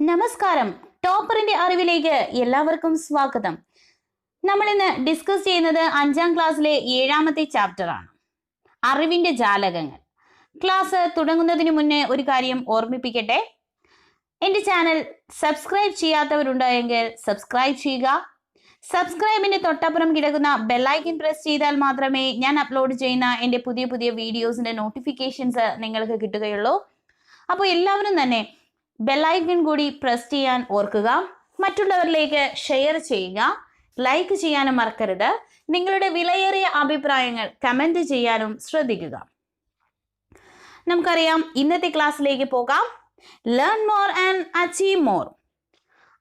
നമസ്കാരം. ടോപ്പറിന്റെ അറിവിലേക്ക് എല്ലാവർക്കും സ്വാഗതം. നമ്മൾ ഇന്ന് ഡിസ്കസ് ചെയ്യുന്നത് അഞ്ചാം ക്ലാസ്സിലെ ഏഴാമത്തെ ചാപ്റ്റർ ആണ്. അറിവിന്റെ ജാലകങ്ങൾ. ക്ലാസ് തുടങ്ങുന്നതിന് മുന്നേ ഒരു കാര്യം ഓർമ്മിപ്പിക്കട്ടെ. എന്റെ ചാനൽ സബ്സ്ക്രൈബ് ചെയ്യാത്തവരുണ്ടായെങ്കിൽ സബ്സ്ക്രൈബ് ചെയ്യുക. സബ്സ്ക്രൈബിന്റെ തൊട്ടപ്പുറം കിടക്കുന്ന ബെല്ലൈക്കൻ പ്രസ് ചെയ്താൽ മാത്രമേ ഞാൻ അപ്ലോഡ് ചെയ്യുന്ന എന്റെ പുതിയ പുതിയ വീഡിയോസിന്റെ നോട്ടിഫിക്കേഷൻസ് നിങ്ങൾക്ക് കിട്ടുകയുള്ളൂ. അപ്പോൾ എല്ലാവരും തന്നെ ബെല്ലൈക്കൺ കൂടി പ്രസ് ചെയ്യാൻ ഓർക്കുക. മറ്റുള്ളവരിലേക്ക് ഷെയർ ചെയ്യുക. ലൈക്ക് ചെയ്യാനും മറക്കരുത്. നിങ്ങളുടെ വിലയേറിയ അഭിപ്രായങ്ങൾ കമന്റ് ചെയ്യാനും ശ്രദ്ധിക്കുക. നമുക്കറിയാം ഇന്നത്തെ ക്ലാസ്സിലേക്ക് പോകാം. Learn more and achieve more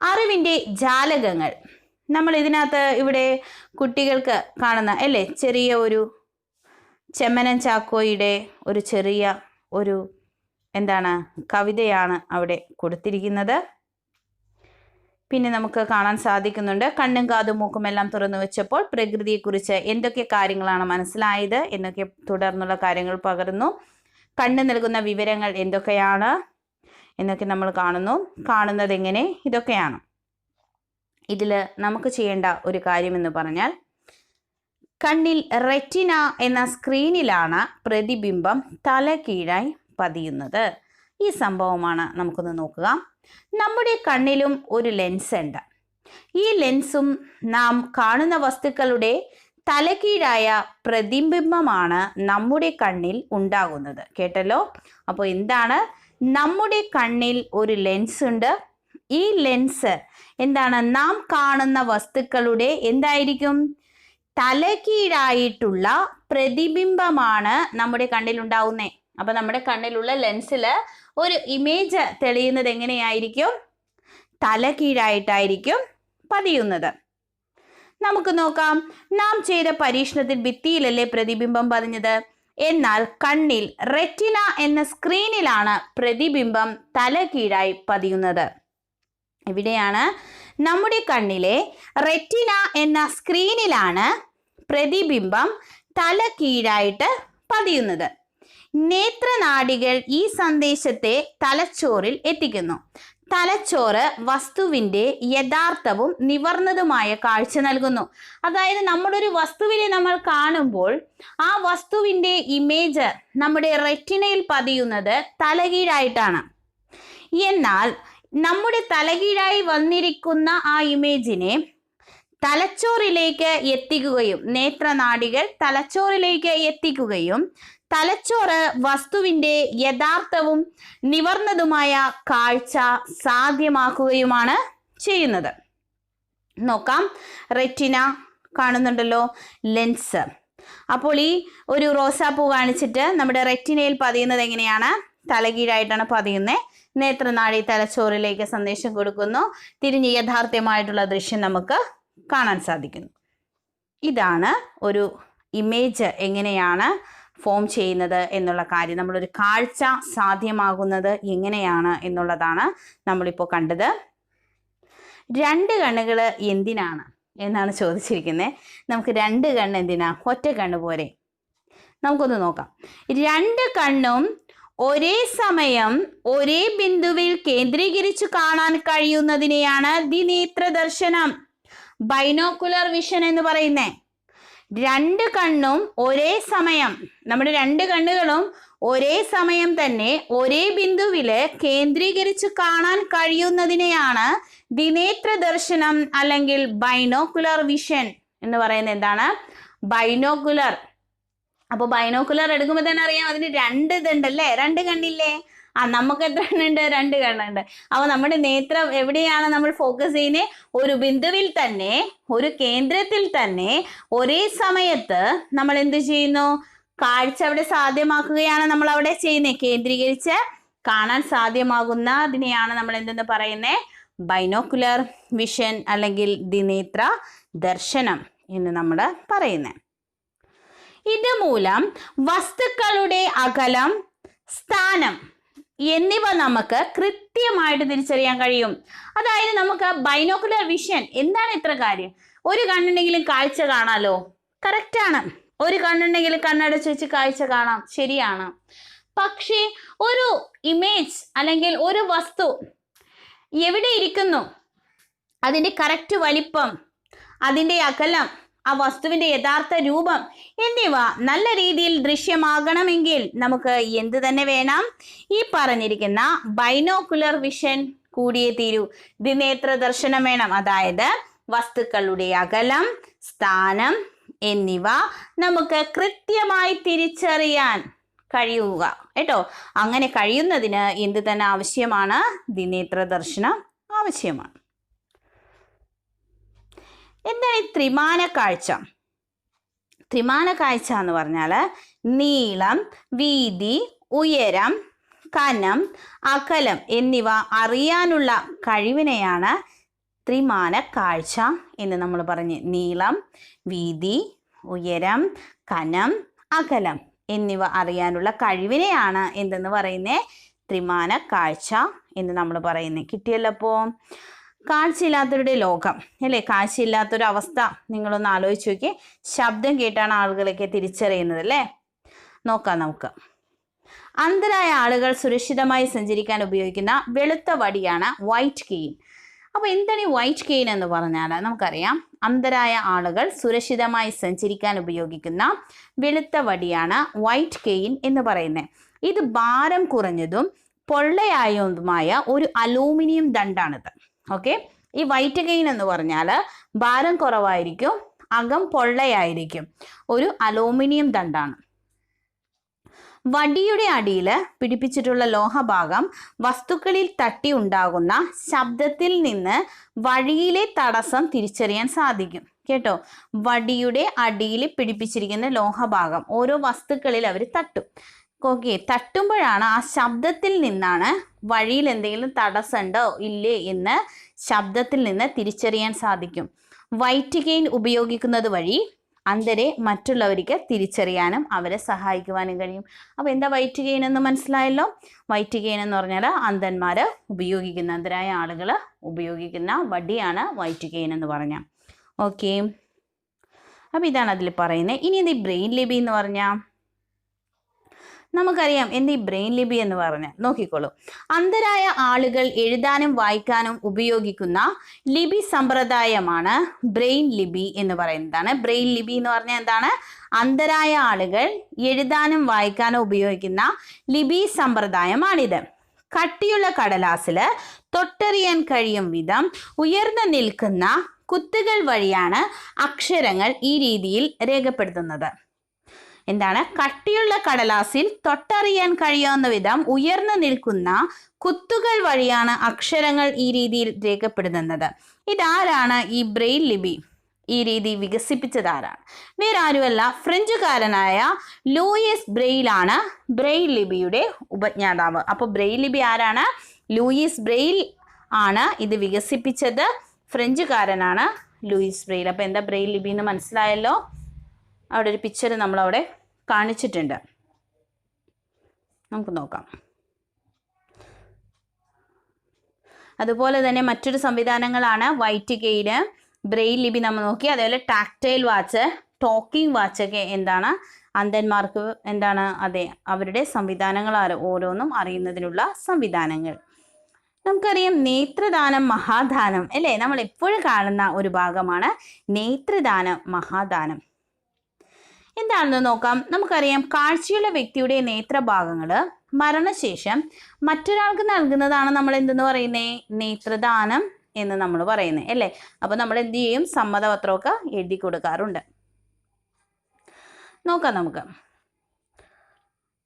അറിവിന്റെ ജാലകങ്ങൾ. നമ്മൾ ഇതിനകത്ത് ഇവിടെ കുട്ടികൾക്ക് കാണുന്ന അല്ലേ? ചെറിയ ഒരു ചെമ്മനൻ ചാക്കോയുടെ ഒരു ചെറിയ ഒരു എന്താണ്? കവിതയാണ് അവിടെ കൊടുത്തിരിക്കുന്നത്. പിന്നെ നമുക്ക് കാണാൻ സാധിക്കുന്നുണ്ട്. കണ്ണും കാതും മൂക്കും എല്ലാം തുറന്നു വെച്ചപ്പോൾ പ്രകൃതിയെക്കുറിച്ച് എന്തൊക്കെ കാര്യങ്ങളാണ് മനസ്സിലായത്? എന്നൊക്കെ തുടർന്നുള്ള കാര്യങ്ങൾ പകർന്നു. കണ്ണ് നൽകുന്ന വിവരങ്ങൾ എന്തൊക്കെയാണ്? എന്നൊക്കെ നമ്മൾ കാണുന്നു. കാണുന്നത് എങ്ങനെ? ഇതൊക്കെയാണ്. ഇതിൽ നമുക്ക് ചെയ്യേണ്ട ഒരു കാര്യമെന്ന് പറഞ്ഞാൽ കണ്ണിൽ റെറ്റിന എന്ന സ്ക്രീനിലാണ് പ്രതിബിംബം തലകീഴായി പതിയുന്നത്. ഈ സംഭവമാണ് നമുക്കൊന്ന് നോക്കുക. നമ്മുടെ കണ്ണിലും ഒരു ലെൻസ് ഉണ്ട്. ഈ ലെൻസും നാം കാണുന്ന വസ്തുക്കളുടെ തലകീഴായ പ്രതിബിംബമാണ് നമ്മുടെ കണ്ണിൽ ഉണ്ടാകുന്നത്. കേട്ടല്ലോ? അപ്പോൾ എന്താണ്? നമ്മുടെ കണ്ണിൽ ഒരു ലെൻസ് ഉണ്ട്. ഈ ലെൻസ് എന്താണ്? നാം കാണുന്ന വസ്തുക്കളുടെ എന്തായിരിക്കും? തലകീഴായിട്ടുള്ള പ്രതിബിംബമാണ് നമ്മുടെ കണ്ണിൽ ഉണ്ടാവുന്നത് അപ്പൊ നമ്മുടെ കണ്ണിലുള്ള ലെൻസിൽ ഒരു ഇമേജ് തെളിയുന്നത് എങ്ങനെയായിരിക്കും? തല കീഴായിട്ടായിരിക്കും പതിയുന്നത്. നമുക്ക് നോക്കാം. നാം ചെയ്ത പരീക്ഷണത്തിൽ ഭിത്തിയിലല്ലേ പ്രതിബിംബം പതിഞ്ഞത്? എന്നാൽ കണ്ണിൽ റെറ്റിന എന്ന സ്ക്രീനിലാണ് പ്രതിബിംബം തല കീഴായി പതിയുന്നത്. ഇവിടെയാണ് നമ്മുടെ കണ്ണിലെ റെറ്റിന എന്ന സ്ക്രീനിലാണ് പ്രതിബിംബം തല കീഴായിട്ട് പതിയുന്നത്. നേത്രനാഡികൾ ഈ സന്ദേശത്തെ തലച്ചോറിൽ എത്തിക്കുന്നു. തലച്ചോറ് വസ്തുവിന്റെ യഥാർത്ഥവും നിവർന്നതുമായ കാഴ്ച നൽകുന്നു. അതായത് നമ്മളൊരു വസ്തുവിനെ നമ്മൾ കാണുമ്പോൾ ആ വസ്തുവിന്റെ ഇമേജ് നമ്മുടെ റെറ്റിനയിൽ പതിയുന്നത് തലകീഴായിട്ടാണ്. എന്നാൽ നമ്മുടെ തലകീഴായി വന്നിരിക്കുന്ന ആ ഇമേജിനെ തലച്ചോറിലേക്ക് എത്തിക്കുകയും നേത്രനാടികൾ തലച്ചോറിലേക്ക് എത്തിക്കുകയും തലച്ചോറ് വസ്തുവിന്റെ യഥാർത്ഥവും നിവർന്നതുമായ കാഴ്ച സാധ്യമാക്കുകയുമാണ് ചെയ്യുന്നത്. നോക്കാം. റെറ്റിന കാണുന്നുണ്ടല്ലോ ലെൻസ്. അപ്പോൾ ഈ ഒരു റോസാപ്പൂ കാണിച്ചിട്ട് നമ്മുടെ റെറ്റിനയിൽ പതിയുന്നത് എങ്ങനെയാണ്? തലകീഴായിട്ടാണ് പതിയുന്നത് നേത്രനാഴി തലച്ചോറിലേക്ക് സന്ദേശം കൊടുക്കുന്നു. തിരിഞ്ഞ് യഥാർത്ഥമായിട്ടുള്ള ദൃശ്യം നമുക്ക് കാണാൻ സാധിക്കുന്നു. ഇതാണ് ഒരു ഇമേജ് എങ്ങനെയാണ് ഫോം ചെയ്യുന്നത് എന്നുള്ള കാര്യം നമ്മളൊരു കാഴ്ച സാധ്യമാകുന്നത് എങ്ങനെയാണ് എന്നുള്ളതാണ് നമ്മളിപ്പോൾ കണ്ടത്. രണ്ട് കണ്ണുകൾ എന്തിനാണ് എന്നാണ് ചോദിച്ചിരിക്കുന്നത് നമുക്ക് രണ്ട് കണ്ണ് എന്തിനാ? ഒറ്റ കണ്ണ് പോരെ. നമുക്കൊന്ന് നോക്കാം. രണ്ട് കണ്ണും ഒരേ സമയം ഒരേ ബിന്ദുവിൽ കേന്ദ്രീകരിച്ചു കാണാൻ കഴിയുന്നതിനെയാണ് ദിനേത്ര ദർശനം ബൈനോക്കുലർ വിഷൻ എന്ന് പറയുന്നേ. രണ്ട് കണ്ണും ഒരേ സമയം നമ്മുടെ രണ്ട് കണ്ണുകളും ഒരേ സമയം തന്നെ ഒരേ ബിന്ദുവിൽ കേന്ദ്രീകരിച്ച് കാണാൻ കഴിയുന്നതിനെയാണ് ദിനേത്ര ദർശനം അല്ലെങ്കിൽ ബൈനോക്കുലർ വിഷൻ എന്ന് പറയുന്നത് എന്താണ്? ബൈനോക്കുലർ. അപ്പോൾ ബൈനോക്കുലർ എടുക്കുമ്പോൾ തന്നെ അറിയാം അതിന് രണ്ട് ഇതുണ്ടല്ലേ? രണ്ട് കണ്ണില്ലേ? ആ നമുക്ക് എത്ര എണ്ണുണ്ട് രണ്ട് കണ്ണുണ്ട് അപ്പോൾ നമ്മുടെ നേത്രം എവിടെയാണ് നമ്മൾ ഫോക്കസ് ചെയ്യുന്നത് ഒരു ബിന്ദുവിൽ തന്നെ ഒരു കേന്ദ്രത്തിൽ തന്നെ ഒരേ സമയത്ത് നമ്മൾ എന്ത് ചെയ്യുന്നു? കാഴ്ച അവിടെ സാധ്യമാക്കുകയാണ് നമ്മൾ അവിടെ ചെയ്യുന്നത് കേന്ദ്രീകരിച്ച് കാണാൻ സാധ്യമാകുന്ന അതിനെയാണ് നമ്മൾ എന്തെന്ന് പറയുന്നത് ബൈനോക്കുലർ വിഷൻ അല്ലെങ്കിൽ ദിനേത്ര ദർശനം എന്ന് നമ്മൾ പറയുന്നത് ഇതുമൂലം വസ്തുക്കളുടെ അകലം സ്ഥാനം എന്നിവ നമുക്ക് കൃത്യമായിട്ട് തിരിച്ചറിയാൻ കഴിയും. അതായത് നമുക്ക് ബൈനോക്കുലർ വിഷൻ എന്താണ് ഇത്ര കാര്യം? ഒരു കണ്ണുണ്ടെങ്കിലും കാഴ്ച കാണാലോ? കറക്റ്റാണ് ഒരു കണ്ണുണ്ടെങ്കിലും കണ്ണടച്ച് വെച്ച് കാഴ്ച കാണാം. ശരിയാണ്. പക്ഷേ ഒരു ഇമേജ് അല്ലെങ്കിൽ ഒരു വസ്തു എവിടെ ഇരിക്കുന്നു? അതിന്റെ കറക്റ്റ് വലിപ്പം അതിന്റെ അകലം ആ വസ്തുവിന്റെ യഥാർത്ഥ രൂപം എന്നിവ നല്ല രീതിയിൽ ദൃശ്യമാകണമെങ്കിൽ നമുക്ക് എന്ത് തന്നെ വേണം? ഈ പറഞ്ഞിരിക്കുന്ന ബൈനോക്കുലർ വിഷൻ കൂടിയേ തീരൂ. ദിനേത്ര ദർശനം വേണം. അതായത് വസ്തുക്കളുടെ അകലം സ്ഥാനം എന്നിവ നമുക്ക് കൃത്യമായി തിരിച്ചറിയാൻ കഴിയുക. കേട്ടോ? അങ്ങനെ കഴിയുന്നതിന് എന്ത് തന്നെ ആവശ്യമാണ്? ദിനേത്ര ദർശനം ആവശ്യമാണ്. എന്താണ് ഈ ത്രിമാന കാഴ്ച? ത്രിമാന കാഴ്ച എന്ന് പറഞ്ഞാൽ നീളം വീതി ഉയരം കനം അകലം എന്നിവ അറിയാനുള്ള കഴിവിനെയാണ് ത്രിമാന കാഴ്ച എന്ന് നമ്മൾ പറഞ്ഞ്. നീളം വീതി ഉയരം കനം അകലം എന്നിവ അറിയാനുള്ള കഴിവിനെയാണ് എന്തെന്ന് പറയുന്നത് ത്രിമാന കാഴ്ച എന്ന് നമ്മൾ പറയുന്നത് കിട്ടിയല്ലോ അപ്പോൾ കാഴ്ചയില്ലാത്തവരുടെ ലോകം അല്ലേ? കാഴ്ചയില്ലാത്തൊരു അവസ്ഥ നിങ്ങളൊന്ന് ആലോചിച്ച് നോക്കി ശബ്ദം കേട്ടാണ് ആളുകളൊക്കെ തിരിച്ചറിയുന്നത് അല്ലേ? നോക്കാം നമുക്ക്. അന്ധരായ ആളുകൾ സുരക്ഷിതമായി സഞ്ചരിക്കാൻ ഉപയോഗിക്കുന്ന വെളുത്ത വടിയാണ് വൈറ്റ് കെയിൻ അപ്പോൾ എന്താണ് ഈ വൈറ്റ് കെയിൻ എന്ന് പറഞ്ഞാൽ? നമുക്കറിയാം അന്ധരായ ആളുകൾ സുരക്ഷിതമായി സഞ്ചരിക്കാൻ ഉപയോഗിക്കുന്ന വെളുത്ത വടിയാണ് വൈറ്റ് കെയിൻ എന്ന് പറയുന്നത്. ഇത് ഭാരം കുറഞ്ഞതും പൊള്ളയായതുമായ ഒരു അലൂമിനിയം ദണ്ടാണിത്. ഓക്കെ ഈ വൈറ്റ് ഗെയിൻ എന്ന് പറഞ്ഞാൽ ഭാരം കുറവായിരിക്കും അകം പൊള്ളയായിരിക്കും. ഒരു അലൂമിനിയം ദണ്ടാണ്. വടിയുടെ അടിയിൽ പിടിപ്പിച്ചിട്ടുള്ള ലോഹഭാഗം വസ്തുക്കളിൽ തട്ടി ഉണ്ടാകുന്ന ശബ്ദത്തിൽ നിന്ന് വഴിയിലെ തടസ്സം തിരിച്ചറിയാൻ സാധിക്കും. കേട്ടോ? വടിയുടെ അടിയിൽ പിടിപ്പിച്ചിരിക്കുന്ന ലോഹഭാഗം ഓരോ വസ്തുക്കളിൽ അവർ തട്ടും. ഓക്കെ തട്ടുമ്പോഴാണ് ആ ശബ്ദത്തിൽ നിന്നാണ് വഴിയിൽ എന്തെങ്കിലും തടസ്സമുണ്ടോ ഇല്ലേ എന്ന് ശബ്ദത്തിൽ നിന്ന് തിരിച്ചറിയാൻ സാധിക്കും. വൈറ്റ് ഗെയിൻ ഉപയോഗിക്കുന്നത് വഴി അന്തരെ മറ്റുള്ളവർക്ക് തിരിച്ചറിയാനും അവരെ സഹായിക്കുവാനും കഴിയും. അപ്പോൾ എന്താ വൈറ്റ് ഗെയിൻ എന്ന് മനസ്സിലായല്ലോ? വൈറ്റ് ഗെയിൻ എന്ന് പറഞ്ഞാൽ അന്ധന്മാർ ഉപയോഗിക്കുന്ന അന്ധരായ ആളുകൾ ഉപയോഗിക്കുന്ന വടിയാണ് വൈറ്റ് ഗെയിൻ എന്ന് പറഞ്ഞാൽ ഓക്കെ. അപ്പോൾ ഇതാണ് അതിൽ പറയുന്നത്. ഇനി എന്ത് ബ്രെയിൻ ലിപി എന്ന് പറഞ്ഞാൽ നമുക്കറിയാം എന്ത് ഈ ബ്രെയിൻ ലിപി എന്ന് പറഞ്ഞ്. നോക്കിക്കോളൂ. അന്ധരായ ആളുകൾ എഴുതാനും വായിക്കാനും ഉപയോഗിക്കുന്ന ലിപി സമ്പ്രദായമാണ് ബ്രെയിൻ ലിപി എന്ന് പറയുന്നതാണ്. ബ്രെയിൻ ലിപി എന്ന് പറഞ്ഞാൽ എന്താണ്? അന്ധരായ ആളുകൾ എഴുതാനും വായിക്കാനും ഉപയോഗിക്കുന്ന ലിപി സമ്പ്രദായമാണിത്. കട്ടിയുള്ള കടലാസിൽ തൊട്ടറിയാൻ കഴിയും വിധം ഉയർന്നു നിൽക്കുന്ന കുത്തുകൾ വഴിയാണ് അക്ഷരങ്ങൾ ഈ രീതിയിൽ രേഖപ്പെടുത്തുന്നത്. എന്താണ്? കട്ടിയുള്ള കടലാസിൽ തൊട്ടറിയാൻ കഴിയാവുന്ന വിധം ഉയർന്നു നിൽക്കുന്ന കുത്തുകൾ വഴിയാണ് അക്ഷരങ്ങൾ ഈ രീതിയിൽ രേഖപ്പെടുത്തുന്നത്. ഇതാരാണ് ഈ ബ്രെയിൽ ലിപി? ഈ രീതി വികസിപ്പിച്ചത് ആരാണ്? വേറെ ആരുമല്ല ഫ്രഞ്ചുകാരനായ ലൂയിസ് ബ്രെയിലാണ് ബ്രെയിൽ ലിപിയുടെ ഉപജ്ഞാതാവ്. അപ്പോൾ ബ്രെയിൽ ലിപി ആരാണ്? ലൂയിസ് ബ്രെയിൽ ആണ് ഇത് വികസിപ്പിച്ചത്. ഫ്രഞ്ചുകാരനാണ് ലൂയിസ് ബ്രെയിൽ. അപ്പോൾ എന്താ ബ്രെയിൽ ലിപി എന്ന് മനസ്സിലായല്ലോ? അവിടെ ഒരു പിക്ചർ നമ്മളവിടെ കാണിച്ചിട്ടുണ്ട്. നമുക്ക് നോക്കാം. അതുപോലെ തന്നെ മറ്റൊരു സംവിധാനങ്ങളാണ് വൈറ്റ് ഗെയിൽ ബ്രെയിൽ ലിപി നമ്മൾ നോക്കി. അതേപോലെ ടാക്ടൈൽ വാച്ച് ടോക്കിംഗ് വാച്ചൊക്കെ എന്താണ്? അന്ധന്മാർക്ക് എന്താണ് അതെ അവരുടെ സംവിധാനങ്ങൾ ഓരോന്നും അറിയുന്നതിനുള്ള സംവിധാനങ്ങൾ. നമുക്കറിയാം നേത്രദാനം മഹാദാനം അല്ലേ? നമ്മൾ എപ്പോഴും കാണുന്ന ഒരു ഭാഗമാണ് നേത്രദാനം മഹാദാനം. എന്താണെന്ന് നോക്കാം. നമുക്കറിയാം കാഴ്ചയുള്ള വ്യക്തിയുടെ നേത്രഭാഗങ്ങൾ മരണശേഷം മറ്റൊരാൾക്ക് നൽകുന്നതാണ് നമ്മൾ എന്തെന്ന് പറയുന്നേ? നേത്രദാനം എന്ന് നമ്മൾ പറയുന്നത് അല്ലേ? അപ്പോൾ നമ്മൾ എന്ത് ചെയ്യും? സമ്മതപത്രമൊക്കെ എഴുതി കൊടുക്കാറുണ്ട്. നോക്കാം നമുക്ക്.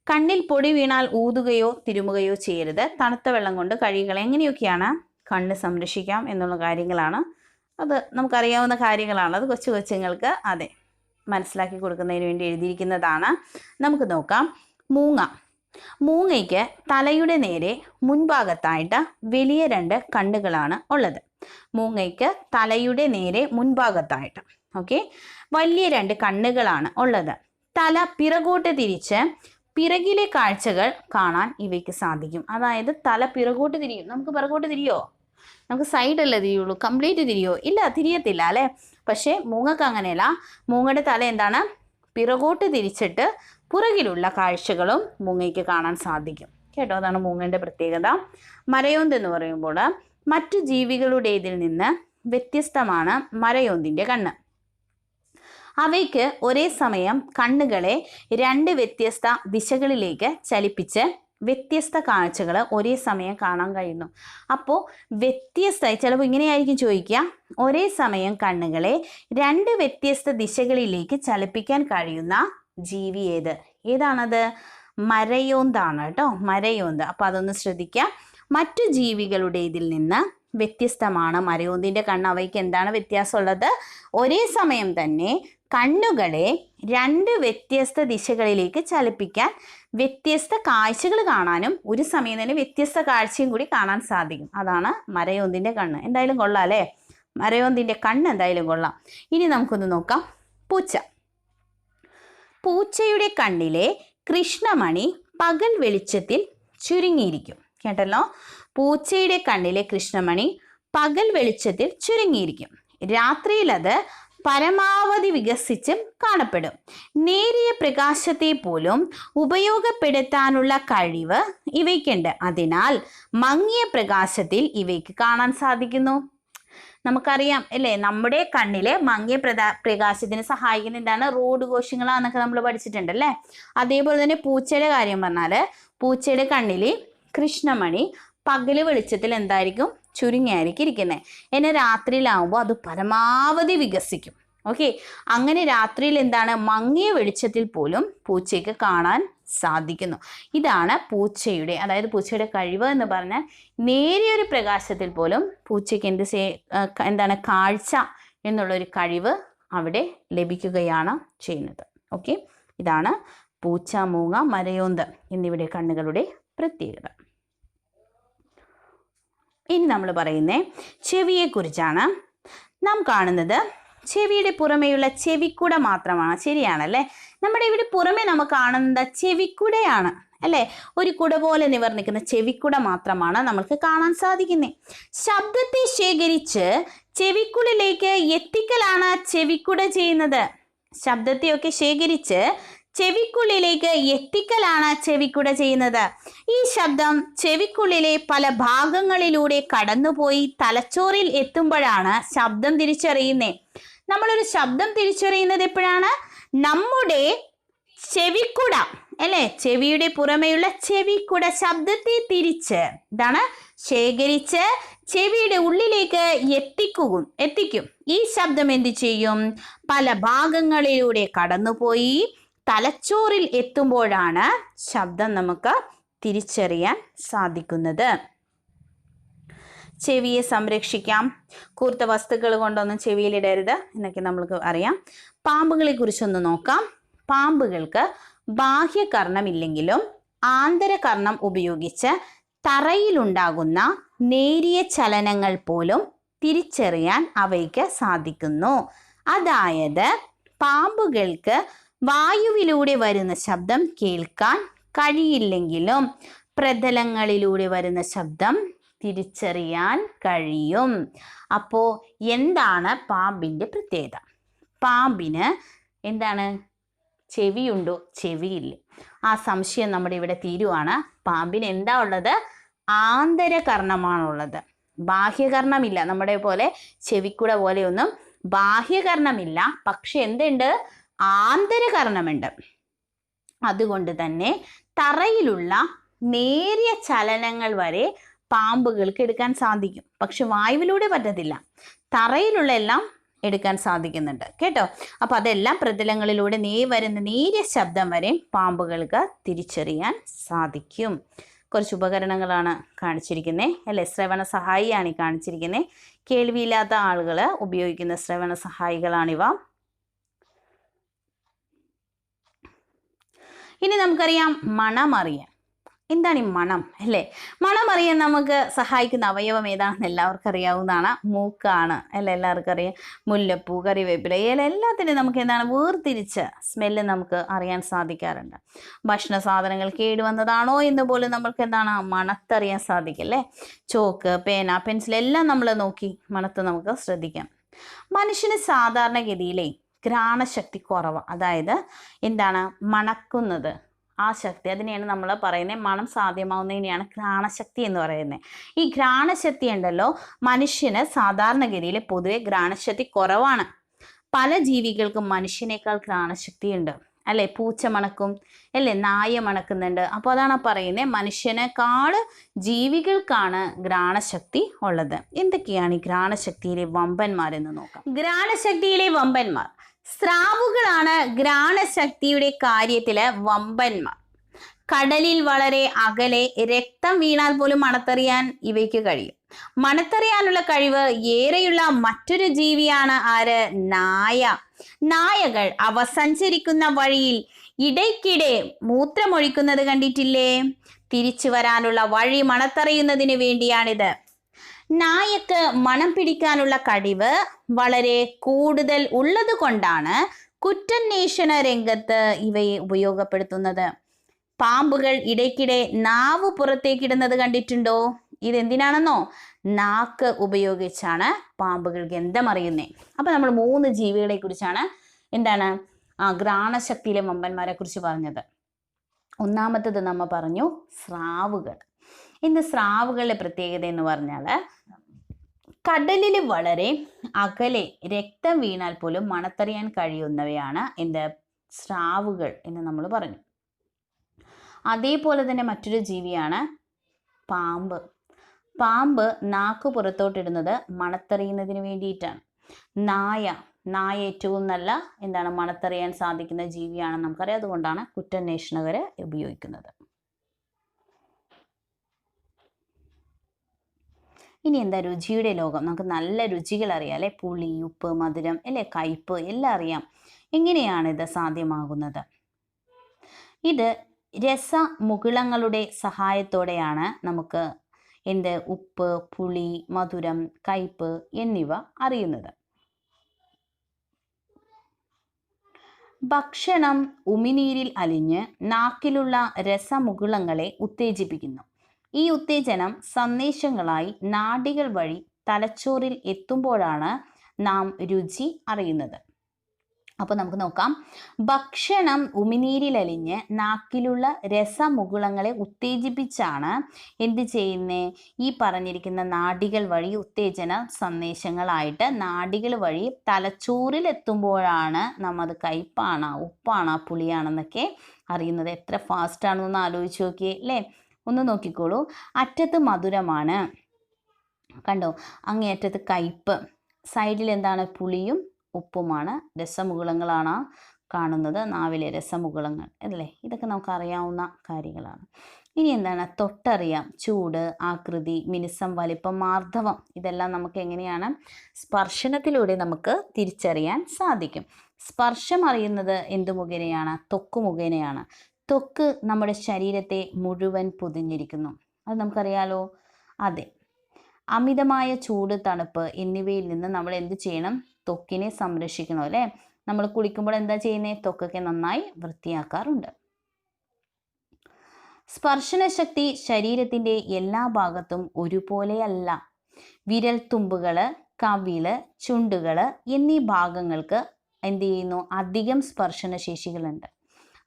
കണ്ണിൽ പൊടി വീണാൽ ഊതുകയോ തിരുമുകയോ ചെയ്യരുത്. തണുത്ത വെള്ളം കൊണ്ട് കഴുകുകൾ എങ്ങനെയൊക്കെയാണ്? കണ്ണ് സംരക്ഷിക്കാം എന്നുള്ള കാര്യങ്ങളാണ്. അത് നമുക്കറിയാവുന്ന കാര്യങ്ങളാണ്. അത് കൊച്ചു കൊച്ചുങ്ങൾക്ക് അതെ. മനസ്സിലാക്കി കൊടുക്കുന്നതിന് വേണ്ടി എഴുതിയിരിക്കുന്നതാണ്. നമുക്ക് നോക്കാം. മൂങ്ങ. മൂങ്ങയ്ക്ക് തലയുടെ നേരെ മുൻഭാഗത്തായിട്ട് വലിയ രണ്ട് കണ്ണുകളാണ് ഉള്ളത്. മൂങ്ങയ്ക്ക് തലയുടെ നേരെ മുൻഭാഗത്തായിട്ട്. ഓക്കെ. വലിയ രണ്ട് കണ്ണുകളാണ് ഉള്ളത്. തല പിറകോട്ട് തിരിച്ച് പിറകിലെ കാഴ്ചകൾ കാണാൻ ഇവയ്ക്ക് സാധിക്കും. അതായത് തല പിറകോട്ട് തിരിയും. നമുക്ക് പിറകോട്ട് തിരിയോ? നമുക്ക് സൈഡല്ലേ തിരിയുള്ളൂ? കംപ്ലീറ്റ് തിരിയോ? ഇല്ല തിരിയത്തില്ല അല്ലേ? പക്ഷേ മൂങ്ങക്ക് അങ്ങനെയല്ല. മൂങ്ങയുടെ തല എന്താണ്? പിറകോട്ട് തിരിച്ചിട്ട് പുറകിലുള്ള കാഴ്ചകളും മൂങ്ങയ്ക്ക് കാണാൻ സാധിക്കും. കേട്ടോ? അതാണ് മൂങ്ങയുടെ പ്രത്യേകത. മരയോന്ത് എന്ന് പറയുമ്പോൾ മറ്റു ജീവികളുടേതിൽ നിന്ന് വ്യത്യസ്തമാണ് മരയോന്തിന്റെ കണ്ണ്. അവയ്ക്ക് ഒരേ സമയം കണ്ണുകളെ രണ്ട് വ്യത്യസ്ത ദിശകളിലേക്ക് ചലിപ്പിച്ച് വ്യത്യസ്ത കാഴ്ചകൾ ഒരേ സമയം കാണാൻ കഴിയുന്നു. അപ്പോൾ വ്യത്യസ്ത ചിലപ്പോൾ ഇങ്ങനെയായിരിക്കും ചോദിക്കുക. ഒരേ സമയം കണ്ണുകളെ രണ്ട് വ്യത്യസ്ത ദിശകളിലേക്ക് ചലിപ്പിക്കാൻ കഴിയുന്ന ജീവി ഏത്? ഏതാണത്? മരയോന്താണ് കേട്ടോ. മരയോന്ത്. അപ്പോൾ അതൊന്ന് ശ്രദ്ധിക്കുക. മറ്റു ജീവികളുടെ ഇതിൽ നിന്ന് വ്യത്യസ്തമാണ് മരയോന്തിന്റെ കണ്ണ്. അവയ്ക്ക് എന്താണ് വ്യത്യാസമുള്ളത്? ഒരേ സമയം തന്നെ കണ്ണുകളെ രണ്ട് വ്യത്യസ്ത ദിശകളിലേക്ക് ചലിപ്പിക്കാൻ വ്യത്യസ്ത കാഴ്ചകൾ കാണാനും ഒരു സമയം തന്നെ വ്യത്യസ്ത കാഴ്ചയും കൂടി കാണാൻ സാധിക്കും. അതാണ് മരയോന്തിന്റെ കണ്ണ്. എന്തായാലും കൊള്ളാം അല്ലേ? മരയോന്തിന്റെ കണ്ണ് എന്തായാലും കൊള്ളാം. ഇനി നമുക്കൊന്ന് നോക്കാം. പൂച്ച. പൂച്ചയുടെ കണ്ണിലെ കൃഷ്ണമണി പകൽ വെളിച്ചത്തിൽ ചുരുങ്ങിയിരിക്കും. കേട്ടല്ലോ? പൂച്ചയുടെ കണ്ണിലെ കൃഷ്ണമണി പകൽ വെളിച്ചത്തിൽ ചുരുങ്ങിയിരിക്കും. രാത്രിയിൽ അത് പരമാവധി വികസിച്ചും കാണപ്പെടും. നേരിയ പ്രകാശത്തെ പോലും ഉപയോഗപ്പെടുത്താനുള്ള കഴിവ് ഇവയ്ക്കുണ്ട്. അതിനാൽ മങ്ങിയ പ്രകാശത്തിൽ ഇവയ്ക്ക് കാണാൻ സാധിക്കുന്നു. നമുക്കറിയാം അല്ലേ? നമ്മുടെ കണ്ണിലെ മങ്ങിയ പ്രകാ പ്രകാശത്തിന് സഹായിക്കുന്ന എന്താണ് റോഡ് കോശങ്ങളാന്നൊക്കെ നമ്മൾ പഠിച്ചിട്ടുണ്ട് അല്ലേ? അതേപോലെ തന്നെ പൂച്ചയുടെ കാര്യം പറഞ്ഞാൽ പൂച്ചയുടെ കണ്ണിൽ കൃഷ്ണമണി പകൽ വെളിച്ചത്തിൽ എന്തായിരിക്കും? ചുരുങ്ങിയായിരിക്കും ഇരിക്കുന്നത് എന്നാൽ രാത്രിയിലാവുമ്പോൾ അത് പരമാവധി വികസിക്കും. ഓക്കെ അങ്ങനെ രാത്രിയിൽ എന്താണ്? മങ്ങിയ വെളിച്ചത്തിൽ പോലും പൂച്ചയ്ക്ക് കാണാൻ സാധിക്കുന്നു. ഇതാണ് പൂച്ചയുടെ അതായത് പൂച്ചയുടെ കഴിവ് എന്ന് പറഞ്ഞാൽ നേരിയൊരു പ്രകാശത്തിൽ പോലും പൂച്ചയ്ക്ക് എന്ത് എന്താണ് കാഴ്ച എന്നുള്ളൊരു കഴിവ് അവിടെ ലഭിക്കുകയാണ് ചെയ്യുന്നത്. ഓക്കെ ഇതാണ് പൂച്ച മൂങ്ങ മരയോന്ത് എന്നിവയുടെ കണ്ണുകളുടെ പ്രത്യേകത. ഇനി നമ്മൾ പറയുന്നത് ചെവിയെക്കുറിച്ചാണ്. നാം കാണുന്നത് ചെവിയുടെ പുറമേയുള്ള ചെവിക്കുട മാത്രമാണ്. ശരിയാണല്ലേ? നമ്മുടെ ഇവിടെ പുറമേ നമുക്ക് കാണുന്നത് ചെവിക്കുടയാണ്. അല്ലേ? ഒരു കുട പോലെ നിവർന്നിക്കുന്ന ചെവിക്കുട മാത്രമാണ് നമ്മൾക്ക് കാണാൻ സാധിക്കുന്നത് ശബ്ദത്തെ ശേഖരിച്ച് ചെവിക്കുള്ളിലേക്ക് എത്തിക്കലാണ് ചെവിക്കുട ചെയ്യുന്നത്. ശബ്ദത്തെയൊക്കെ ശേഖരിച്ച് ചെവിക്കുള്ളിലേക്ക് എത്തിക്കലാണ് ചെവിക്കുട ചെയ്യുന്നത്. ഈ ശബ്ദം ചെവിക്കുള്ളിലെ പല ഭാഗങ്ങളിലൂടെ കടന്നുപോയി തലച്ചോറിൽ എത്തുമ്പോഴാണ് ശബ്ദം തിരിച്ചറിയുന്നത് നമ്മളൊരു ശബ്ദം തിരിച്ചറിയുന്നത് എപ്പോഴാണ്? നമ്മുടെ ചെവിക്കുട അല്ലേ? ചെവിയുടെ പുറമെയുള്ള ചെവിക്കുട ശബ്ദത്തെ തിരിച്ച് ഇതാണ് ശേഖരിച്ച് ചെവിയുടെ ഉള്ളിലേക്ക് എത്തിക്കും എത്തിക്കും. ഈ ശബ്ദം എന്ത് ചെയ്യും? പല ഭാഗങ്ങളിലൂടെ കടന്നുപോയി തലച്ചോറിൽ എത്തുമ്പോഴാണ് ശബ്ദം നമുക്ക് തിരിച്ചറിയാൻ സാധിക്കുന്നത്. ചെവിയെ സംരക്ഷിക്കാം. കൂർത്ത വസ്തുക്കൾ കൊണ്ടൊന്നും ചെവിയിലിടരുത് എന്നൊക്കെ നമുക്ക് അറിയാം. പാമ്പുകളെ കുറിച്ചൊന്ന് നോക്കാം. പാമ്പുകൾക്ക് ബാഹ്യകർണമില്ലെങ്കിലും ആന്തരകർണം ഉപയോഗിച്ച് തറയിലുണ്ടാകുന്ന നേരിയ ചലനങ്ങൾ പോലും തിരിച്ചറിയാൻ അവയ്ക്ക് സാധിക്കുന്നു. അതായത് പാമ്പുകൾക്ക് വായുവിലൂടെ വരുന്ന ശബ്ദം കേൾക്കാൻ കഴിയില്ലെങ്കിലും പ്രതലങ്ങളിലൂടെ വരുന്ന ശബ്ദം തിരിച്ചറിയാൻ കഴിയും. അപ്പോൾ എന്താണ് പാമ്പിന്റെ പ്രത്യേകത? പാമ്പിന് എന്താണ്? ചെവിയുണ്ടോ? ചെവിയില്ല. ആ സംശയം നമ്മുടെ ഇവിടെ തീരുവാണ്. പാമ്പിന് എന്താ ഉള്ളത്? ആന്തരകർണമാണുള്ളത്. ബാഹ്യകർണമില്ല. നമ്മുടെ പോലെ ചെവിക്കൂടെ പോലെയൊന്നും ബാഹ്യകർണമില്ല. പക്ഷെ എന്തുണ്ട്? ആന്തരകർണമുണ്ട് അതുകൊണ്ട് തന്നെ തറയിലുള്ള നേരിയ ചലനങ്ങൾ വരെ പാമ്പുകൾക്ക് എടുക്കാൻ സാധിക്കും. പക്ഷെ വായുവിലൂടെ പറ്റത്തില്ല. തറയിലുള്ള എല്ലാം എടുക്കാൻ സാധിക്കുന്നുണ്ട്. കേട്ടോ? അപ്പം അതെല്ലാം പ്രതലങ്ങളിലൂടെ നേ വരുന്ന നേരിയ ശബ്ദം വരെ പാമ്പുകൾക്ക് തിരിച്ചറിയാൻ സാധിക്കും. കുറച്ച് ഉപകരണങ്ങളാണ് കാണിച്ചിരിക്കുന്നത് അല്ലെ? ശ്രവണ സഹായിയാണ് ഈ കാണിച്ചിരിക്കുന്നത് കേൾവിയില്ലാത്ത ആളുകൾ ഉപയോഗിക്കുന്ന ശ്രവണ സഹായികളാണിവ. ഇനി നമുക്കറിയാം മണമറിയാൻ എന്താണ് ഈ മണം അല്ലേ? മണം അറിയാൻ നമുക്ക് സഹായിക്കുന്ന അവയവം ഏതാണെന്ന് എല്ലാവർക്കും അറിയാവുന്നതാണ്. മൂക്കാണ് അല്ലേ എല്ലാവർക്കും അറിയാം. മുല്ലപ്പൂ കറിവേപ്പില ഇല എല്ലാത്തിനും നമുക്ക് എന്താണ് വേർതിരിച്ച് സ്മെല്ല് നമുക്ക് അറിയാൻ സാധിക്കാറുണ്ട്. ഭക്ഷണ സാധനങ്ങൾ കേടുവന്നതാണോ എന്ന് പോലും നമുക്ക് എന്താണ് മണത്തറിയാൻ സാധിക്കും അല്ലേ? ചോക്ക് പേന പെൻസിൽ എല്ലാം നമ്മൾ നോക്കി മണത്ത് നമുക്ക് ശ്രദ്ധിക്കാം. മനുഷ്യന് സാധാരണഗതിയിലെ ഘ്രാണശക്തി കുറവ്. അതായത് എന്താണ്? മണക്കുന്നത്. ആ ശക്തി. അതിനെയാണ് നമ്മൾ പറയുന്നത് മണം സാധ്യമാവുന്നതിനെയാണ് ഘ്രാണശക്തി എന്ന് പറയുന്നത് ഈ ഘ്രാണശക്തി ഉണ്ടല്ലോ മനുഷ്യന് സാധാരണഗതിയിൽ പൊതുവെ ഘ്രാണശക്തി കുറവാണ്. പല ജീവികൾക്കും മനുഷ്യനേക്കാൾ ഘ്രാണശക്തി ഉണ്ട് അല്ലെ? പൂച്ച മണക്കും അല്ലേ? നായ മണക്കുന്നുണ്ട് അപ്പോൾ അതാണ് പറയുന്നത് മനുഷ്യനേക്കാൾ ജീവികൾക്കാണ് ഘ്രാണശക്തി ഉള്ളത്. എന്തൊക്കെയാണ് ഈ ഘ്രാണശക്തിയിലെ വമ്പന്മാരെന്ന് നോക്കാം. ഘ്രാണശക്തിയിലെ വമ്പന്മാർ. സ്രാവുകളാണ് ഘ്രാണശക്തിയുടെ കാര്യത്തിലെ വമ്പന്മാർ. കടലിൽ വളരെ അകലെ രക്തം വീണാൽ പോലും മണത്തറിയാൻ ഇവയ്ക്ക് കഴിയും. മണത്തറിയാനുള്ള കഴിവ് ഏറെയുള്ള മറ്റൊരു ജീവിയാണ് ആര്? നായ. നായകൾ അവ സഞ്ചരിക്കുന്ന വഴിയിൽ ഇടയ്ക്കിടെ മൂത്രമൊഴിക്കുന്നത് കണ്ടിട്ടില്ലേ? തിരിച്ചു വരാനുള്ള വഴി മണത്തറിയുന്നതിന് വേണ്ടിയാണിത്. നായക്ക് മണം പിടിക്കാനുള്ള കഴിവ് വളരെ കൂടുതൽ ഉള്ളത് കൊണ്ടാണ് കുറ്റാന്വേഷണ രംഗത്ത് ഇവയെ ഉപയോഗപ്പെടുത്തുന്നത്. പാമ്പുകൾ ഇടയ്ക്കിടെ നാവ് പുറത്തേക്കിടുന്നത് കണ്ടിട്ടുണ്ടോ? ഇതെന്തിനാണെന്നോ നാക്ക് ഉപയോഗിച്ചാണ് പാമ്പുകൾ ഗന്ധമറിയുന്നത് അപ്പം നമ്മൾ മൂന്ന് ജീവികളെ കുറിച്ചാണ് എന്താണ് ആ ഘ്രാണശക്തിയിലെ വമ്പന്മാരെ കുറിച്ച് പറഞ്ഞത്. ഒന്നാമത്തത് നമ്മൾ പറഞ്ഞു സ്രാവുകൾ. ഇന്ന് സ്രാവുകളുടെ പ്രത്യേകത എന്ന് പറഞ്ഞാൽ കടലിൽ വളരെ അകലെ രക്തം വീണാൽ പോലും മണത്തറിയാൻ കഴിയുന്നവയാണ് എന്ത്? സ്രാവുകൾ എന്ന് നമ്മൾ പറഞ്ഞു. അതേപോലെ തന്നെ മറ്റൊരു ജീവിയാണ് പാമ്പ്. പാമ്പ് നാക്ക് പുറത്തോട്ടിടുന്നത് മണത്തെറിയുന്നതിന് വേണ്ടിയിട്ടാണ്. നായ നായ ഏറ്റവും നല്ല എന്താണ് മണത്തെറിയാൻ സാധിക്കുന്ന ജീവിയാണെന്ന് നമുക്കറിയാം. അതുകൊണ്ടാണ് കുറ്റാന്വേഷണകർ ഉപയോഗിക്കുന്നത്. ഇനി എന്താ രുചിയുടെ ലോകം? നമുക്ക് നല്ല രുചികൾ അറിയാം അല്ലെ? പുളി ഉപ്പ് മധുരം അല്ലെ? കയ്പ് എല്ലാം അറിയാം. എങ്ങനെയാണ് ഇത് സാധ്യമാകുന്നത്? ഇത് രസമുകുളങ്ങളുടെ സഹായത്തോടെയാണ് നമുക്ക് എന്ത്? ഉപ്പ് പുളി മധുരം കയ്പ് എന്നിവ അറിയുന്നത്. ഭക്ഷണം ഉമിനീരിൽ അലിഞ്ഞ് നാക്കിലുള്ള രസമുകുളങ്ങളെ ഉത്തേജിപ്പിക്കുന്നു. ഈ ഉത്തേജനം സന്ദേശങ്ങളായി നാഡികൾ വഴി തലച്ചോറിൽ എത്തുമ്പോഴാണ് നാം രുചി അറിയുന്നത്. അപ്പോൾ നമുക്ക് നോക്കാം. ഭക്ഷണം ഉമിനീരിലലിഞ്ഞ് നാക്കിലുള്ള രസമുകുളങ്ങളെ ഉത്തേജിപ്പിച്ചാണ് എന്ത് ചെയ്യുന്നത് ഈ പറഞ്ഞിരിക്കുന്ന നാടികൾ വഴി ഉത്തേജന സന്ദേശങ്ങളായിട്ട് നാടികൾ വഴി തലച്ചോറിൽ എത്തുമ്പോഴാണ് നമ്മ അത് കയ്പാണ് ഉപ്പാണ് പുളിയാണെന്നൊക്കെ അറിയുന്നത്. എത്ര ഫാസ്റ്റാണെന്നൊന്ന് ആലോചിച്ച് നോക്കിയേ അല്ലേ? ഒന്ന് നോക്കിക്കോളൂ. അറ്റത്ത് മധുരമാണ്. കണ്ടോ? അങ്ങേയറ്റത്ത് കയ്പ് സൈഡിൽ എന്താണ് പുളിയും ഉപ്പുമാണ്. രസമുകുളങ്ങളാണ് കാണുന്നത്. നാവിലെ രസമുകുളങ്ങൾ അല്ലേ? ഇതൊക്കെ നമുക്ക് അറിയാവുന്ന കാര്യങ്ങളാണ്. ഇനി എന്താണ്? തൊട്ടറിയാം ചൂട് ആകൃതി മിനുസം വലിപ്പം മാർദ്ദവം ഇതെല്ലാം നമുക്ക് എങ്ങനെയാണ്? സ്പർശനത്തിലൂടെ നമുക്ക് തിരിച്ചറിയാൻ സാധിക്കും. സ്പർശം അറിയുന്നത് എന്തു മുഖേനയാണ്? ത്വക്ക് മുഖേനയാണ്. ത്വക്ക് നമ്മുടെ ശരീരത്തെ മുഴുവൻ പൊതിഞ്ഞിരിക്കുന്നു. അത് നമുക്കറിയാലോ? അതെ. അമിതമായ ചൂട് തണുപ്പ് എന്നിവയിൽ നിന്ന് നമ്മൾ എന്ത് ചെയ്യണം? ത്വക്കിനെ സംരക്ഷിക്കണം അല്ലേ? നമ്മൾ കുളിക്കുമ്പോൾ എന്താ ചെയ്യുന്നത് ത്വക്കൊക്കെ നന്നായി വൃത്തിയാക്കാറുണ്ട്. സ്പർശന ശക്തി ശരീരത്തിന്റെ എല്ലാ ഭാഗത്തും ഒരുപോലെയല്ല. വിരൽ തുമ്പുകൾ കവിൾ ചുണ്ടുകൾ എന്നീ ഭാഗങ്ങൾക്ക് എന്ത് ചെയ്യുന്നു? അധികം സ്പർശനശേഷികളുണ്ട്.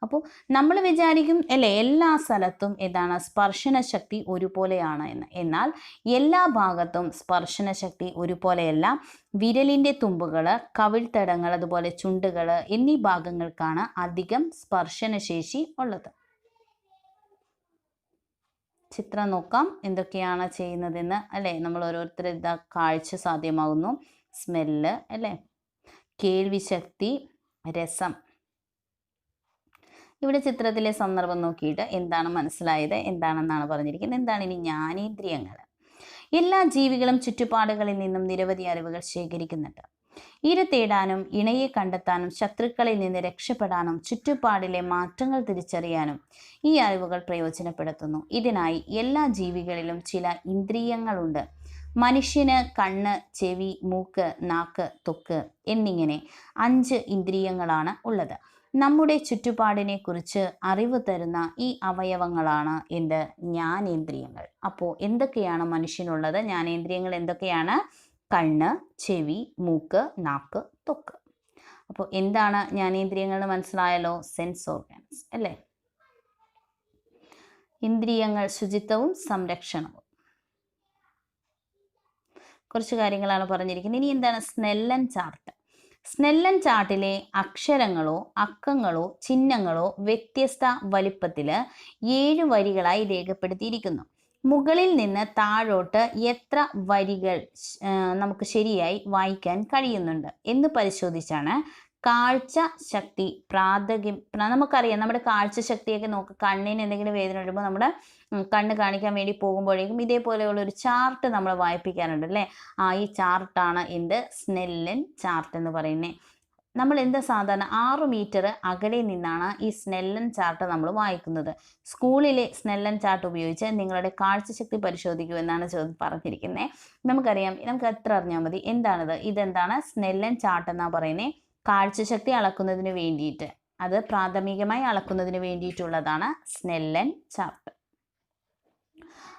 അപ്പോൾ നമ്മൾ വിചാരിക്കും അല്ലേ എല്ലാ സ്ഥലത്തും സ്പർശന ശക്തി ഒരുപോലെയാണ് എന്ന്. എന്നാൽ എല്ലാ ഭാഗത്തും സ്പർശന ശക്തി ഒരുപോലെയല്ല. വിരലിന്റെ തുമ്പുകൾ കവിൾത്തടങ്ങൾ അതുപോലെ ചുണ്ടുകൾ എന്നീ ഭാഗങ്ങൾക്കാണ് അധികം സ്പർശനശേഷി ഉള്ളത്. ചിത്രം നോക്കാം എന്തൊക്കെയാണ് ചെയ്യുന്നതെന്ന് അല്ലേ? നമ്മൾ ഓരോരുത്തർ ഇതാ കാഴ്ച സാധ്യമാകുന്നു. സ്മെല്ല് അല്ലേ? കേൾവിശക്തി രസം. ഇവിടെ ചിത്രത്തിലെ സന്ദർഭം നോക്കിയിട്ട് എന്താണ് മനസ്സിലായത് എന്താണെന്നാണ് പറഞ്ഞിരിക്കുന്നത് എന്താണ് ഇനി ജ്ഞാനേന്ദ്രിയങ്ങൾ? എല്ലാ ജീവികളും ചുറ്റുപാടുകളിൽ നിന്നും നിരവധി അറിവുകൾ ശേഖരിക്കുന്നുണ്ട്. ഇര തേടാനും ഇണയെ കണ്ടെത്താനും ശത്രുക്കളിൽ നിന്ന് രക്ഷപ്പെടാനും ചുറ്റുപാടിലെ മാറ്റങ്ങൾ തിരിച്ചറിയാനും ഈ അറിവുകൾ പ്രയോജനപ്പെടുത്തുന്നു. ഇതിനായി എല്ലാ ജീവികളിലും ചില ഇന്ദ്രിയങ്ങളുണ്ട്. മനുഷ്യന് കണ്ണ് ചെവി മൂക്ക് നാക്ക് തൊക്ക് എന്നിങ്ങനെ അഞ്ച് ഇന്ദ്രിയങ്ങളാണ് ഉള്ളത്. നമ്മുടെ ചുറ്റുപാടിനെ കുറിച്ച് അറിവ് തരുന്ന ഈ അവയവങ്ങളാണ് എന്ത് ജ്ഞാനേന്ദ്രിയങ്ങൾ. അപ്പോൾ എന്തൊക്കെയാണ് മനുഷ്യനുള്ളത്? ജ്ഞാനേന്ദ്രിയങ്ങൾ എന്തൊക്കെയാണ്? കണ്ണ് ചെവി മൂക്ക് നാക്ക് തൊക്ക്. അപ്പോൾ എന്താണ് ജ്ഞാനേന്ദ്രിയങ്ങൾ മനസ്സിലായാലോ മനസ്സിലായല്ലോ? സെൻസ് ഓർഗാൻസ് അല്ലേ? ഇന്ദ്രിയങ്ങൾ ശുചിത്വവും സംരക്ഷണവും. കുറച്ച് കാര്യങ്ങളാണ് പറഞ്ഞിരിക്കുന്നത്. ഇനി എന്താണ്? സ്നെല്ലൻ ചാർട്ട് സ്നെല്ലൻ ചാർട്ടിലെ അക്ഷരങ്ങളോ അക്കങ്ങളോ ചിഹ്നങ്ങളോ വ്യത്യസ്ത വലിപ്പത്തിൽ ഏഴ് വരികളായി രേഖപ്പെടുത്തിയിരിക്കുന്നു. മുകളിൽ നിന്ന് താഴോട്ട് എത്ര വരികൾ നമുക്ക് ശരിയായി വായിക്കാൻ കഴിയുന്നുണ്ട് എന്ന് പരിശോധിച്ചാണ് കാഴ്ച ശക്തി പ്രാഥമിക പ്ര- നമുക്കറിയാം നമ്മുടെ കാഴ്ച ശക്തിയൊക്കെ നോക്കുക കണ്ണിന് എന്തെങ്കിലും വേദന വരുമ്പോൾ നമ്മുടെ കണ്ണ് കാണിക്കാൻ വേണ്ടി പോകുമ്പോഴേക്കും ഇതേപോലെയുള്ള ഒരു ചാർട്ട് നമ്മൾ വായിപ്പിക്കാറുണ്ട് അല്ലേ? ആ ഈ ചാർട്ടാണ് എന്ത്? സ്നെല്ലൻ ചാർട്ട് എന്ന് പറയുന്നത് നമ്മൾ എന്താ സാധാരണ ആറ് മീറ്റർ അകലെ നിന്നാണ് ഈ സ്നെല്ലൻ ചാർട്ട് നമ്മൾ വായിക്കുന്നത്. സ്കൂളിലെ സ്നെല്ലൻ ചാർട്ട് ഉപയോഗിച്ച് നിങ്ങളുടെ കാഴ്ചശക്തി പരിശോധിക്കൂ എന്നാണ് ചോദ്യം പറഞ്ഞിരിക്കുന്നത് നമുക്കറിയാം നമുക്ക് എത്ര അറിഞ്ഞാൽ മതി. എന്താണിത്? ഇതെന്താണ്? സ്നെല്ലൻ ചാർട്ട് എന്നാണ് പറയുന്നത് കാഴ്ചശക്തി അളക്കുന്നതിന് വേണ്ടിയിട്ട്. അത് പ്രാഥമികമായി അളക്കുന്നതിന് വേണ്ടിയിട്ടുള്ളതാണ് സ്നെല്ലൻ ചാർട്ട്.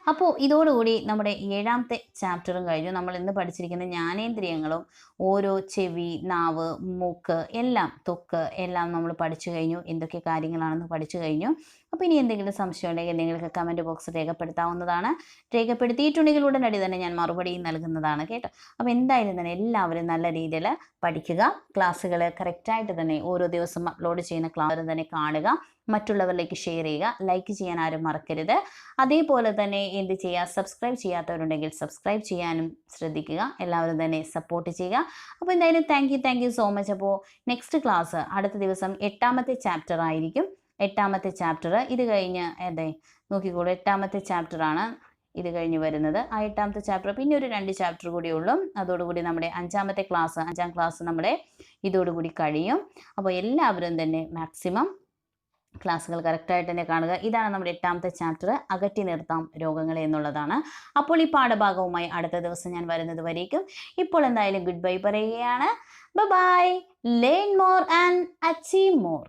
അപ്പോൾ ഇതോടുകൂടി നമ്മുടെ ഏഴാമത്തെ ചാപ്റ്ററും കഴിഞ്ഞു. നമ്മൾ ഇന്ന് പഠിച്ചിരിക്കുന്ന ജ്ഞാനേന്ദ്രിയങ്ങളും ഓരോ ചെവി നാവ് മൂക്ക് എല്ലാം തൊക്ക് എല്ലാം നമ്മൾ പഠിച്ചു കഴിഞ്ഞു. എന്തൊക്കെ കാര്യങ്ങളാണെന്ന് പഠിച്ചു കഴിഞ്ഞു. അപ്പോൾ ഇനി എന്തെങ്കിലും സംശയം ഉണ്ടെങ്കിൽ നിങ്ങൾക്ക് കമന്റ് ബോക്സ് രേഖപ്പെടുത്താവുന്നതാണ്. രേഖപ്പെടുത്തിയിട്ടുണ്ടെങ്കിൽ ഉടനടി തന്നെ ഞാൻ മറുപടി നൽകുന്നതാണ് കേട്ടോ. അപ്പോൾ എന്തായാലും തന്നെ എല്ലാവരും നല്ല രീതിയിൽ പഠിക്കുക. ക്ലാസ്സുകൾ കറക്റ്റായിട്ട് തന്നെ ഓരോ ദിവസം അപ്ലോഡ് ചെയ്യുന്ന ക്ലാസ് തന്നെ കാണുക. മറ്റുള്ളവരിലേക്ക് ഷെയർ ചെയ്യുക ലൈക്ക് ചെയ്യാൻ ആരും മറക്കരുത്. അതേപോലെ തന്നെ എന്ത് ചെയ്യുക സബ്സ്ക്രൈബ് ചെയ്യാത്തവരുണ്ടെങ്കിൽ സബ്സ്ക്രൈബ് ചെയ്യാനും ശ്രദ്ധിക്കുക. എല്ലാവരും തന്നെ സപ്പോർട്ട് ചെയ്യുക. അപ്പോൾ എന്തായാലും thank you thank you so much അപ്പോൾ നെക്സ്റ്റ് ക്ലാസ് അടുത്ത ദിവസം എട്ടാമത്തെ ചാപ്റ്റർ ആയിരിക്കും. എട്ടാമത്തെ ചാപ്റ്റർ ഇത് കഴിഞ്ഞ് അതെ നോക്കിക്കോളൂ. എട്ടാമത്തെ ചാപ്റ്ററാണ് ഇത് കഴിഞ്ഞ് വരുന്നത്. ആ എട്ടാമത്തെ ചാപ്റ്റർ പിന്നെ ഒരു രണ്ട് ചാപ്റ്റർ കൂടി ഉള്ളൂ. അതോടുകൂടി നമ്മുടെ അഞ്ചാമത്തെ ക്ലാസ് അഞ്ചാം ക്ലാസ് നമ്മുടെ ഇതോടുകൂടി കഴിയും. അപ്പോൾ എല്ലാവരും തന്നെ മാക്സിമം ക്ലാസ്സുകൾ കറക്റ്റായിട്ട് തന്നെ കാണുക. ഇതാണ് നമ്മുടെ എട്ടാമത്തെ ചാപ്റ്റർ അകറ്റി നിർത്താം രോഗങ്ങളെ എന്നുള്ളതാണ്. അപ്പോൾ ഈ പാഠഭാഗവുമായി അടുത്ത ദിവസം ഞാൻ വരുന്നത് വരേക്കും. ഇപ്പോൾ എന്തായാലും ഗുഡ് ബൈ പറയുകയാണ്. Bye learn more and achieve more